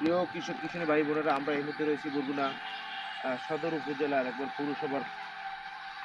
প্রিয় কৃষক কৃষণী ভাই বোনেরা আমরা এই মুহূর্তে রয়েছি বরগুনা সদর উপজেলার একবার পৌরসভার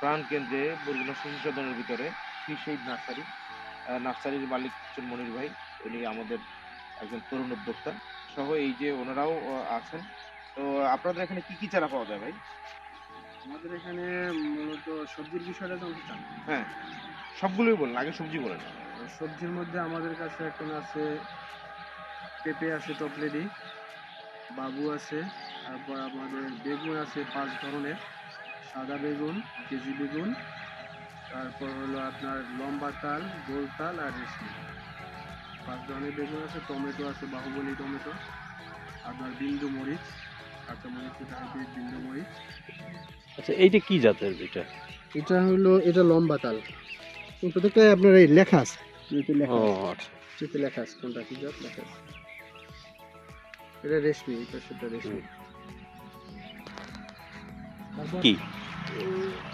প্রাণ কেন্দ্রে বরগুনা শিশু সদনের ভিতরে ফিশাইড নার্সারি নার্সারির মালিক হচ্ছেন মনির ভাই উনি আমাদের একজন তরুণ উদ্যোক্তা সহ এই যে ওনারাও আছেন। তো আপনাদের এখানে কি কি চারা পাওয়া যায় ভাই? আমাদের এখানে মূলত সবজির বিষয়টা তো হ্যাঁ সবগুলোই বলেন আগে সবজি বলেন। সবজির মধ্যে আমাদের কাছে এখন আছে পেঁপে আছে টপলেডি বাবু আছে তারপর আমাদের বেগুন আছে পাঁচ ধরনের সাদা বেগুন কেজি বেগুন তারপর হলো আপনার লম্বা তাল গোল তাল আর রেশমি পাঁচ ধরনের বেগুন আছে টমেটো আছে বাহুবলী টমেটো আপনার বিন্দু মরিচ কাঁচা মরিচ যেটা হাইব্রিড বিন্দু মরিচ। আচ্ছা এইটা কি জাতের এটা? এটা হলো এটা লম্বা তাল। প্রত্যেকটা আপনার এই লেখা আছে লেখা আছে। আচ্ছা। লেখা আছে কোনটা কি জাত? লেখা আছে। এটা রেশমি এটা সেটা রেশমি কি?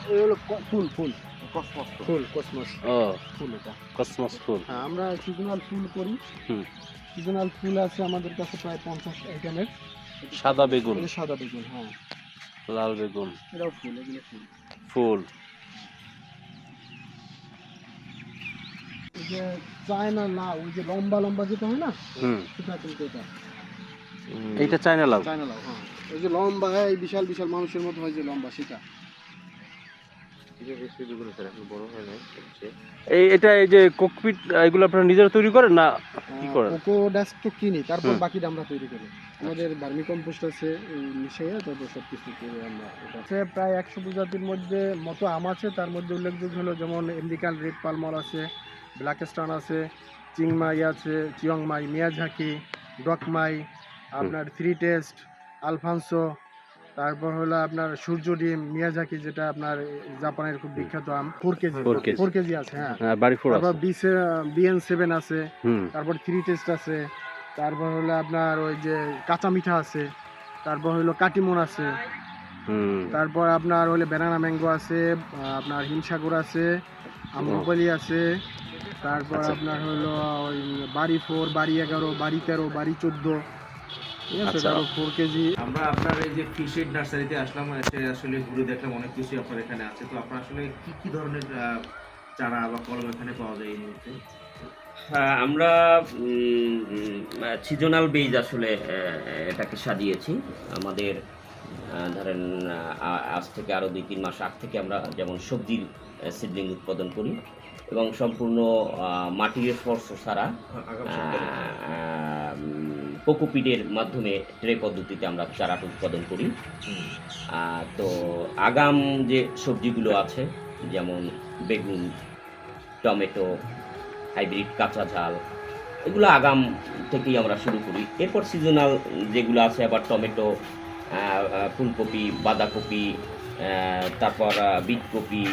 এই হলো ক- ফুল ফুল। কসমস ফুল। কসমস। ও। ফুল এটা। কসমস ফুল। হ্যাঁ আমরা সিজনাল ফুল করি। হুম। সিজনাল ফুল আছে আমাদের কাছে প্রায় পঞ্চাশ আইটেমের সাদা বেগুন। সাদা বেগুন হ্যাঁ। লাল বেগুন। এটাও ফুল এগুলো ফুল। ফুল। এই যে চায়না লাউ ওই যে লম্বা লম্বা যেটা হয় না হুম। সেটা কিন্তু এটা। এইটা চায়না লাউ চায়না লাউ হ্যাঁ। ওই যে লম্বা এই বিশাল বিশাল মানুষের মতো হয় যে লম্বা সেটা। এই হয় এটা এই যে কোকপিট এগুলো আপনারা নিজেরা তৈরি করেন না কি করেন? কোকো ডাস্ট তো কিনি তারপর বাকিটা আমরা তৈরি করি। আমাদের ভার্মি কম্পোস্ট আছে মিশিয়ে তারপর সব কিছু করে আমরা এটা। প্রায় একশো প্রজাতির মধ্যে মতো আম আছে তার মধ্যে উল্লেখযোগ্য হলো যেমন আমেরিকান রেড পালমল আছে ব্ল্যাক স্টান আছে চিংমাই আছে চিয়ংমাই মিয়াঝাকি ডকমাই আপনার থ্রি টেস্ট আলফানসো তারপর হলো আপনার সূর্য ডিম মিয়াঝাকি যেটা আপনার জাপানের খুব বিখ্যাত আম four kg 4 kg. Four kg আছে হ্যাঁ। হ্যাঁ তারপর বিএন সেভেন আছে তারপর থ্রি টেস্ট আছে তারপর হলো আপনার ওই যে কাঁচা মিঠা আছে তারপর হলো কাটিমন আছে হুম। তারপর আপনার হলে ব্যানানা ম্যাঙ্গো আছে আপনার হিমসাগর আছে আম্রপালি আছে তারপর আচ্ছা। আপনার হলো ওই বাড়ি ফোর বাড়ি এগারো বাড়ি তেরো বাড়ি চোদ্দ কেজি আমরা আপনার এই যে ফিশেড নার্সারিতে আসলাম এসে আসলে ঘুরে দেখলাম অনেক কিছু আপনার এখানে আছে। তো আপনার আসলে কি কি ধরনের চারা বা কলম এখানে পাওয়া যায় এই মুহূর্তে? হ্যাঁ আমরা সিজনাল বেজ আসলে এটাকে সাজিয়েছি। আমাদের ধরেন আজ থেকে আরও দুই তিন মাস আগ থেকে আমরা যেমন সবজির সিডলিং উৎপাদন করি এবং সম্পূর্ণ মাটির স্পর্শ ছাড়া সপ্তাহে। কোকোপিডের মাধ্যমে ট্রে পদ্ধতিতে আমরা চারাটা উৎপাদন করি। তো আগাম যে সবজিগুলো আছে, যেমন বেগুন, টমেটো, হাইব্রিড কাঁচা ঝাল, এগুলো আগাম থেকেই আমরা শুরু করি। এরপর সিজনাল যেগুলো আছে, আবার টমেটো ফুলকপি, বাঁধাকপি তারপর বিটকপি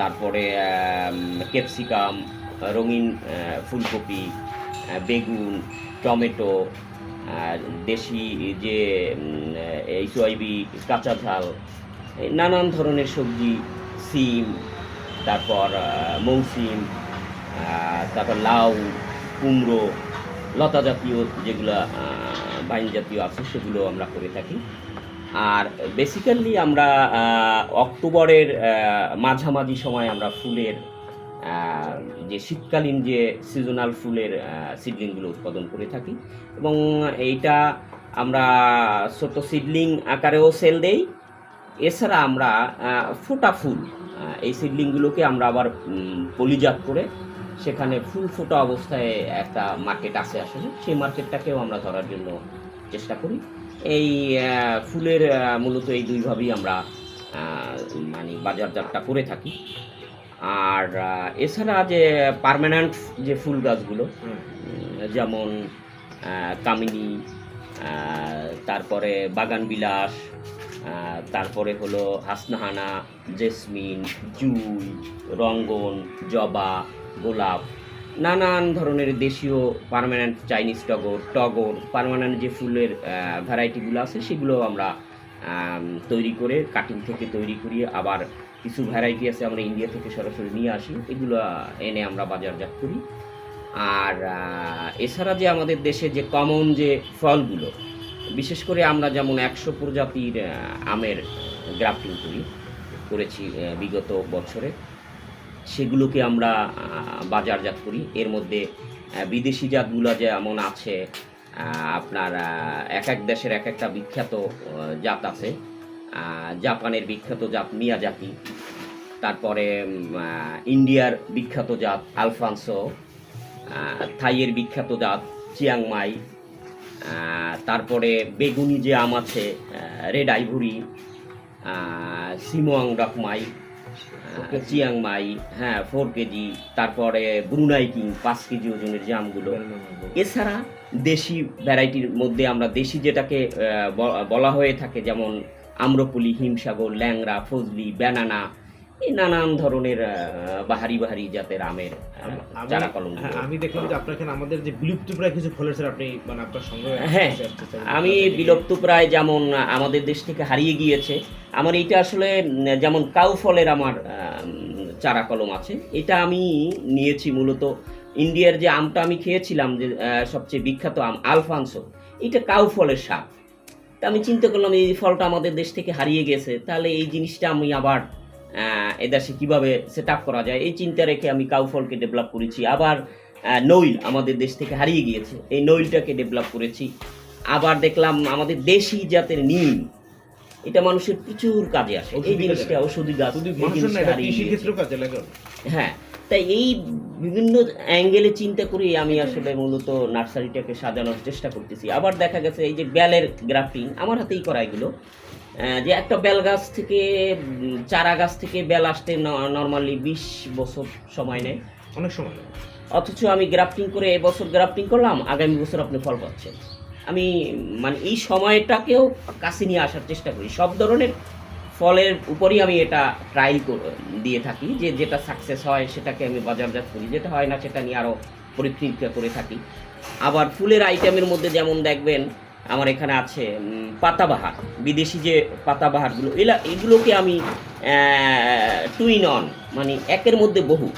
তারপরে ক্যাপসিকাম, রঙিন ফুলকপি বেগুন, টমেটো, আর দেশি যে এইচআইবি কাঁচা ঝাল নানান ধরনের সবজি, সিম, তারপর মৌসিম তারপর লাউ, কুমড়ো, লতা জাতীয় যেগুলো বাইন জাতীয় আছে, সেগুলো আমরা করে থাকি। আর বেসিক্যালি আমরা অক্টোবরের মাঝামাঝি সময় আমরা ফুলের যে শীতকালীন যে সিজনাল ফুলের সিডলিংগুলো উৎপাদন করে থাকি এবং এইটা আমরা ছোট সিডলিং আকারেও সেল দেই। এছাড়া আমরা ফোটা ফুল এই সিডলিংগুলোকে আমরা আবার পলিজাত করে সেখানে ফুল ফোটা অবস্থায় একটা মার্কেট আছে আসলে, সেই মার্কেটটাকেও আমরা ধরার জন্য চেষ্টা করি। এই ফুলের মূলত এই দুইভাবেই আমরা মানে বাজারজাতটা করে থাকি। আর এছাড়া যে পারমানেন্ট যে ফুল গাছগুলো যেমন কামিনী তারপরে বাগান বিলাস তারপরে হলো হাসনাহানা জেসমিন জুই রঙ্গন জবা গোলাপ নানান ধরনের দেশীয় পারমানেন্ট চাইনিজ টগর টগর পারমানেন্ট যে ফুলের ভ্যারাইটিগুলো আছে সেগুলো আমরা তৈরি করে কাটিং থেকে তৈরি করিয়ে আবার কিছু ভ্যারাইটি আছে আমরা ইন্ডিয়া থেকে সরাসরি নিয়ে আসি। এগুলো এনে আমরা বাজারজাত করি। আর এছাড়া যে আমাদের দেশে যে কমন যে ফলগুলো, বিশেষ করে আমরা যেমন একশো প্রজাতির আমের গ্রাফটিং করি, করেছি বিগত বছরে। সেগুলোকে আমরা বাজারজাত করি। এর মধ্যে বিদেশি জাতগুলো যেমন আছে আপনার এক এক দেশের এক একটা বিখ্যাত জাত আছে। জাপানের বিখ্যাত জাত মিয়াজাকি তারপরে ইন্ডিয়ার বিখ্যাত জাত আলফানসো থাইয়ের বিখ্যাত জাত চিয়াংমাই তারপরে বেগুনি যে আম আছে রেড আইভুরি সিমোয়াং রকমাই চিয়াংমাই হ্যাঁ ফোর কেজি তারপরে ব্রুনাই কিং পাঁচ কেজি ওজনের যে আমগুলো। এছাড়া দেশি ভ্যারাইটির মধ্যে আমরা দেশি যেটাকে বলা হয়ে থাকে যেমন আম্রপুলি হিমসাগর ল্যাংড়া ফজলি ব্যানানা এই নানান ধরনের বাহারি বাহারি জাতের আমের আহ, চারা কলম হ্যাঁ, আমি দেখলাম যে আপনার এখানে আমাদের যে বিলুপ্ত প্রায় কিছু ফলের স্যার আপনি মানে আপনার সঙ্গে হ্যাঁ, আমি বিলুপ্ত প্রায় যেমন আমাদের দেশ থেকে হারিয়ে গিয়েছে আমার এটা আসলে যেমন কাউ ফলের আমার চারা কলম আছে এটা আমি নিয়েছি মূলত ইন্ডিয়ার যে আমটা আমি খেয়েছিলাম যে সবচেয়ে বিখ্যাত আম আলফানসো এটা কাউ ফলের স্বাদ তা আমি চিন্তা করলাম এই ফলটা আমাদের দেশ থেকে হারিয়ে গেছে তাহলে এই জিনিসটা আমি আবার এদেশে কীভাবে সেট আপ করা যায়? এই চিন্তা রেখে আমি কাউ ফলকে ডেভেলপ করেছি। আবার নইল আমাদের দেশ থেকে হারিয়ে গিয়েছে। এই নইলটাকে ডেভেলপ করেছি। আবার দেখলাম আমাদের দেশি জাতের নিম এটা মানুষের প্রচুর কাজে আসে। এই ঔষধি জিনিসটা। ওষুধি গাছ হ্যাঁ তাই এই বিভিন্ন অ্যাঙ্গেলে চিন্তা করে আমি আসলে মূলত নার্সারিটাকে সাজানোর চেষ্টা করতেছি। আবার দেখা গেছে এই যে বেলের গ্রাফটিং আমার হাতেই করা এগুলো। যে একটা বেল গাছ থেকে চারা গাছ থেকে বেল আসতে নর্মালি বিশ বছর সময় নেয়। অনেক সময় অথচ আমি গ্রাফটিং করে এবছর গ্রাফটিং করলাম আগামী বছর আপনি ফল পাচ্ছেন। আমি মানে এই সময়টাকেও কাছে নিয়ে আসার চেষ্টা করি। সব ধরনের ফলের উপরই আমি এটা ট্রায়াল দিয়ে থাকি, যে যেটা সাকসেস হয় সেটাকে আমি বাজারজাত করি। যেটা হয় না সেটা নিয়ে আরও পরীক্ষা করে থাকি। আবার ফুলের আইটেমের মধ্যে যেমন দেখবেন, আমার এখানে আছে পাতাবাহার। বিদেশি যে পাতাবাহারগুলো, এলা এগুলোকে আমি টুইন অন মানে একের মধ্যে বহু।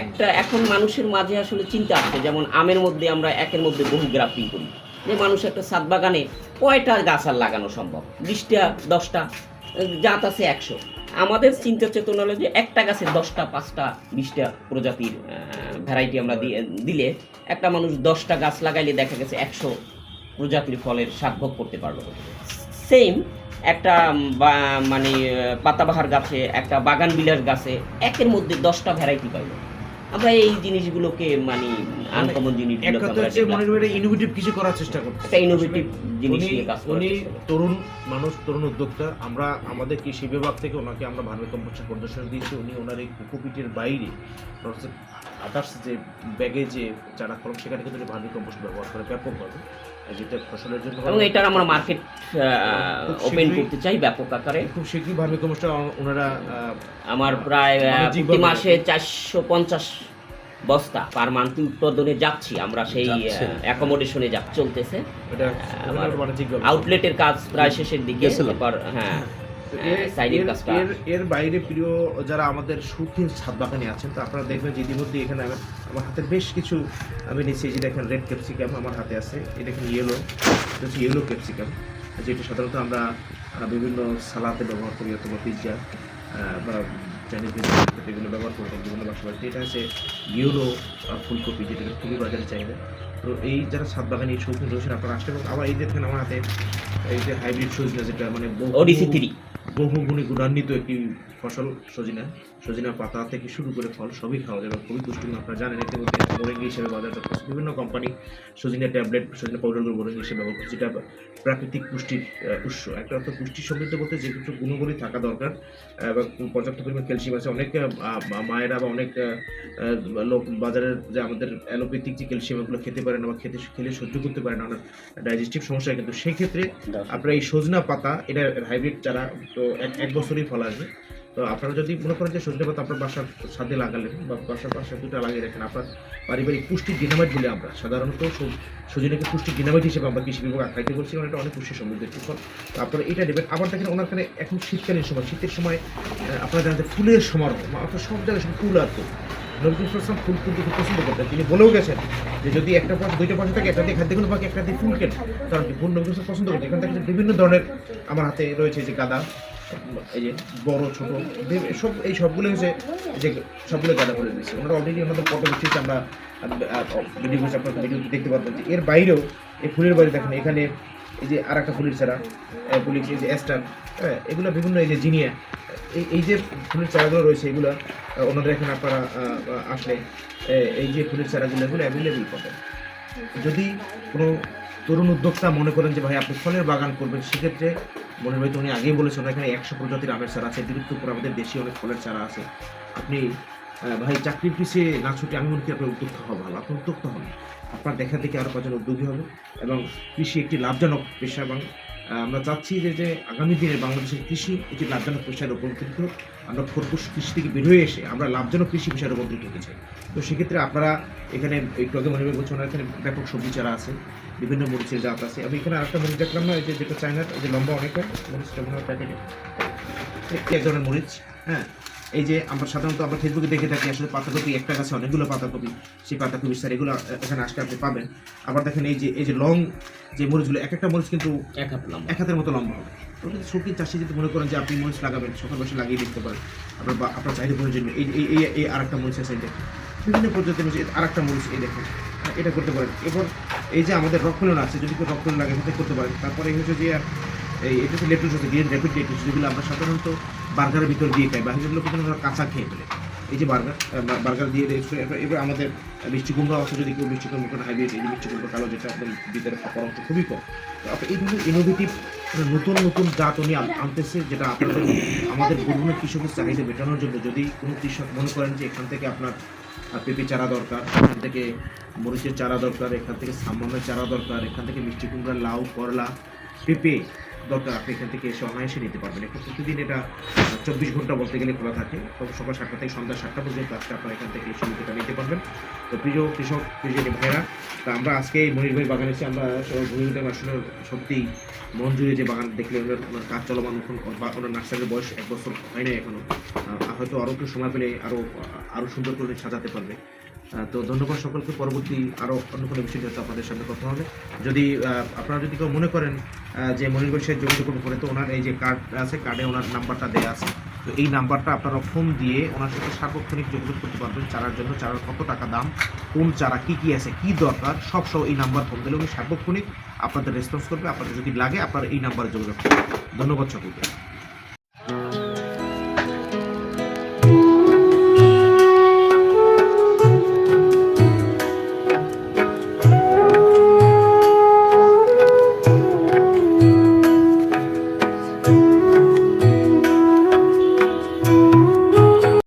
একটা এখন মানুষের মাঝে আসলে চিন্তা আসছে যেমন আমের মধ্যে আমরা একের মধ্যে বহু গ্রাফটিং করি। যে মানুষ একটা সাত বাগানে কয়টা গাছ আর লাগানো সম্ভব? বিশটা, দশটা? জাত আছে একশো। আমাদের চিন্তা চেতনা হলো যে একটা গাছে দশটা, পাঁচটা, বিশটা প্রজাতির ভ্যারাইটি আমরা দিয়ে দিলে একটা মানুষ দশটা গাছ লাগাইলে দেখা গেছে একশো প্রজাতির ফলের স্বাদ ভোগ করতে পারল সেম একটা মানে পাতাবাহার গাছে, একটা বাগান বিলাস গাছে একের মধ্যে দশটা ভ্যারাইটি পাইলো আমরা এই জিনিসগুলোকে মানে আনকমন এক কথা হচ্ছে ইনোভেটিভ কিছু করার চেষ্টা করতে একটা ইনোভেটিভ জিনিস নিয়ে কাজ উনি। তরুণ মানুষ তরুণ উদ্যোক্তা। আমরা আমাদের কৃষি বিভাগ থেকে ওনাকে আমরা ভার্মি কম্পোস্টার প্রদর্শন দিয়েছি। উনি ওনার এই কোকোপিটের বাইরে আদার্স যে ব্যাগে যে চারা ফলক সেখানে কিন্তু ভার্মি কম্পোস্ট ব্যবহার করে ব্যাপকভাবে যেটা ফসলের জন্য এবং এটার আমরা মার্কেট ওপেন করতে চাই ব্যাপক আকারে। খুব শীঘ্রই ভার্মি কম্পোস্টটা ওনারা আমার প্রায় আহ, প্রতি মাসে চারশো পঞ্চাশ বস্তা পার মান্থ উৎপাদনে যাচ্ছি। আমরা সেই। অ্যাকোমোডেশনে যা চলতেছে। এটা আউটলেটের কাজ প্রায় শেষের দিকে। গেছিলাম। হ্যাঁ। হ্যাঁ, এর- এর- কাজটা। এর এর বাইরে প্রিয় যারা আমাদের সুখী ছাদ বাগানে আছেন তো আপনারা দেখবেন যে ইতিমধ্যে এখানে আমার হাতে বেশ কিছু আমি নিচ্ছি যে দেখেন রেড ক্যাপসিকাম আমার হাতে আছে এই দেখেন ইয়েলো এটা হচ্ছে ইয়েলো ক্যাপসিকাম যেটা সাধারণত আমরা বিভিন্ন সালাতে ব্যবহার করি অথবা পিৎজা বা চাইনিজ এগুলো ব্যবহার করে থাকি বিভিন্ন বাসা বাড়িতে এটা হচ্ছে ইয়েলো ফুলকপি যেটা খুবই বাজারে চাহিদা তো এই যারা ছাদ বাগানে এই শৌখিন রয়েছেন আপনারা আসতে পারেন আবার এই দেখেন আমার হাতে এই যে হাইব্রিড সজনা যেটা মানে ওডিসি থ্রি বহুগুণে গুণান্বিত একটি ফসল সজিনা। সজিনা পাতা থেকে শুরু করে ফল সবই খাওয়া যাবে খুবই পুষ্টিগুণ। আপনারা জানেন এতে মধ্যে মোরেঙ্গি হিসেবে বাজারজাত করছে বিভিন্ন কোম্পানি সজিনা ট্যাবলেট সজিনা পাউডারগুলো মোরেঙ্গি হিসেবে ব্যবহার করছে যেটা প্রাকৃতিক পুষ্টির উৎস। একটা অর্থ পুষ্টি সমৃদ্ধ বলতে যে কিছু গুণগুলি থাকা দরকার এবং পর্যাপ্ত পরিমাণ ক্যালসিয়াম আছে। অনেক মায়েরা বা অনেক লোক বাজারের যে আমাদের অ্যালোপ্যাথিক যে ক্যালসিয়াম এগুলো খেতে পারে না বা খেতে খেলে সহ্য করতে পারে না অনেক ডাইজেস্টিভ সমস্যা কিন্তু সেই ক্ষেত্রে আপনার এই সজনা পাতা এটা হাইব্রিড চারা তো এক এক বছরই ফল আসবে। তো আপনারা যদি মনে করেন যে সজনা পাতা আপনার বাসার ছাদে লাগালেন বা বাসার পাশে দুটা লাগিয়ে রাখেন, আপনার পারিবারিক পুষ্টি ডিনামাইট বলে আমরা সাধারণত সজ- সজনাকে পুষ্টি ডিনামাইট হিসেবে আমরা কৃষি বিভাগ আখ্যায়িত করছি কারণ এটা অনেক পুষ্টি সমৃদ্ধ একটি ফল। আপনারা এটা নেবেন। আবার দেখেন ওনার এখন শীতকালীন সময়, শীতের সময় আপনারা জানেন ফুলের সমারোহ অর্থাৎ সব জায়গায় শুধু ফুল আর ফুল। নজরুল ইসলাম ফুল কিন্তু খুব পছন্দ করতেন। তিনি বলেও গেছেন যে যদি একটা পয়সা দুইটা পয়সা থাকে, একটা দিয়ে খাদ্য কোনো বাকি একটা দিয়ে ফুল কেন কারণ ফুল নজরুল পছন্দ করতেন। এখান থেকে বিভিন্ন ধরনের আমার হাতে রয়েছে যে গাদা এই যে বড় ছোট সব এই সবগুলো হচ্ছে যে সবগুলো গাদা করে দিয়েছে ওনারা অলরেডি আমাদের ফটো দিচ্ছে আমরা ভিডিও আপনার ভিডিও দেখতে পারবেন যে এর বাইরেও এই ফুলের বাইরে দেখেন এখানে এই যে আর একটা ফুলের চারা আহ, এই যে অ্যাস্টার হ্যাঁ এগুলো বিভিন্ন এই যে জিনিয়া এই এই যে ফুলের চারাগুলো রয়েছে এগুলো ওনাদের এখানে আপনারা আসলে এই যে ফুলের চারাগুলো এগুলো অ্যাভেলেবেল পাবেন। যদি কোনো তরুণ উদ্যোক্তা মনে করেন যে, ভাই, আপনি ফলের বাগান করবেন। সেক্ষেত্রে মনে হয় উনি আগেই বলেছেন এখানে একশো প্রজাতির আমের চারা আছে বিলুপ্ত করে আমাদের দেশে অনেক ফলের চারা আছে। আপনি ভাই, চাকরির পিছিয়ে না ছুটে আমি মনে করি আপনার উদ্যোক্তা হওয়া ভালো। আপনি উদ্যোক্তা হন। আপনার দেখা দেখে আরও কজন উদ্যোগী হবে এবং কৃষি একটি লাভজনক পেশা এবং আমরা চাচ্ছি যে যে আগামী দিনে বাংলাদেশের কৃষি একটি লাভজনক পেশায় রূপান্তরিত হোক। আমরা খরগোশ কৃষি থেকে বের হয়ে এসে আমরা লাভজনক কৃষি পেশায় রূপান্তরিত হতে চাই। তো সেক্ষেত্রে আপনারা এখানে এই আগে মনে বলছেন এখানে ব্যাপক সবজি চারা আছে, বিভিন্ন মরিচের জাত আছে। আমি এখানে আরেকটা মরিচ দেখলাম না যে যেটা চায়নার যে লম্বা অনেকটা মরিচটা মনে হয় প্যাকেটে। এক ধরনের মরিচ হ্যাঁ। এই যে আমরা সাধারণত আমরা ফেসবুকে দেখে থাকি আসলে পাতাকপি একটা গাছে অনেকগুলো পাতাকপি। সেই পাতাকপি স্যার এগুলো এখানে আসলে আপনি পাবেন। আবার দেখেন এই যে এই যে লং যে মরিচগুলো এক একটা মরিচ কিন্তু এক হাত লম্বা। এক হাতের মতো লম্বা হবে। তো যদি শৌখিন চাষি যদি মনে করেন যে আপনি মরিচ লাগাবেন সকাল বসে লাগিয়ে দিতে পারেন। আপনার বা আপনার চাহিদা পূরণের জন্য। এই এই এই এই আর একটা মরিচ আছে এই দেখেন। বিভিন্ন প্রজাতির মরিচ আর একটা মরিচ এই দেখেন। এটা করতে পারেন। এবার এই যে আমাদের রক্ষণ আছে যদি কেউ রক্ষণ লাগে সেটা করতে পারেন। তারপরে এই হচ্ছে যে এই এটা হচ্ছে আছে গ্রিন র্যাপিড লেটুস, যেগুলো আমরা সাধারণত বার্গারের ভিতর দিয়ে খাই, বাহিরের লোক কিন্তু আমরা কাঁচা খেয়ে ফেলে। এই যে বার্গার বার্গার দিয়ে এবার- আমাদের মিষ্টি কুমড়ো আছে, যদি কেউ মিষ্টি কুমড়ো হাইব্রিড, এই মিষ্টি কুমড়ো কালো যেটা আপনার ভিতরে ফাঁকা অংশ খুবই কম। এই ধরনের ইনোভেটিভ নতুন নতুন জাত উনি আনতেছে, যেটা আপনাদের, আমাদের বিভিন্ন কৃষকের চাহিদা মেটানোর জন্য। যদি কোনো কৃষক মনে করেন যে এখান থেকে আপনার পেঁপে চারা দরকার, এখান থেকে মরিচের চারা দরকার, এখান থেকে সাম্মামের চারা দরকার, এখান থেকে মিষ্টি কুমড়া লাউ, করলা, পেঁপে দরকার আপনি এখান থেকে এসে অনায়াসে নিতে পারবেন। এখন প্রতিদিন এটা চব্বিশ ঘণ্টা বলতে গেলে খোলা থাকে। তো সকাল সাতটা থেকে সন্ধ্যা সাতটা পর্যন্ত আজকে আপনারা এখান থেকে এসে নিতে নিতে পারবেন। তো প্রিয় কৃষক প্রিয় ভাইরা তা আমরা আজকে এই মনির ভাই বাগান এসে আমরা ঘুরে আসলে সত্যিই মন জুড়ে যে বাগান দেখলে ওনার কাজ চলমান এখন বা ওনার নার্সারির বয়স এক বছর হয় নাই এখনও। আহ, হয়তো আরও একটু সময় পেলে আরও আরও সুন্দর করে সাজাতে পারবে। তো ধন্যবাদ সকলকে। পরবর্তী আরও অন্য কোনো বিষয় হয়তো আপনাদের সামনে কথা হবে। যদি আপনারা যদি কেউ মনে করেন যে মনির ভাই সাহেব যোগাযোগ করতে পারে তো ওনার এই যে কার্ড আছে কার্ডে ওনার নাম্বারটা দেওয়া আছে। তো এই নাম্বারটা আপনারা ফোন দিয়ে ওনার সাথে সার্বক্ষণিক যোগাযোগ করতে পারবেন চারার জন্য, চারার কত টাকা দাম, কোন চারা, কি কি আছে, কি দরকার সব সব এই নাম্বার ফোন দিলে উনি সার্বক্ষণিক আপনাদের রেসপন্স করবে। আপনাদের যদি লাগে, আপনারা এই নাম্বারে যোগাযোগ করবেন ধন্যবাদ সকলকে।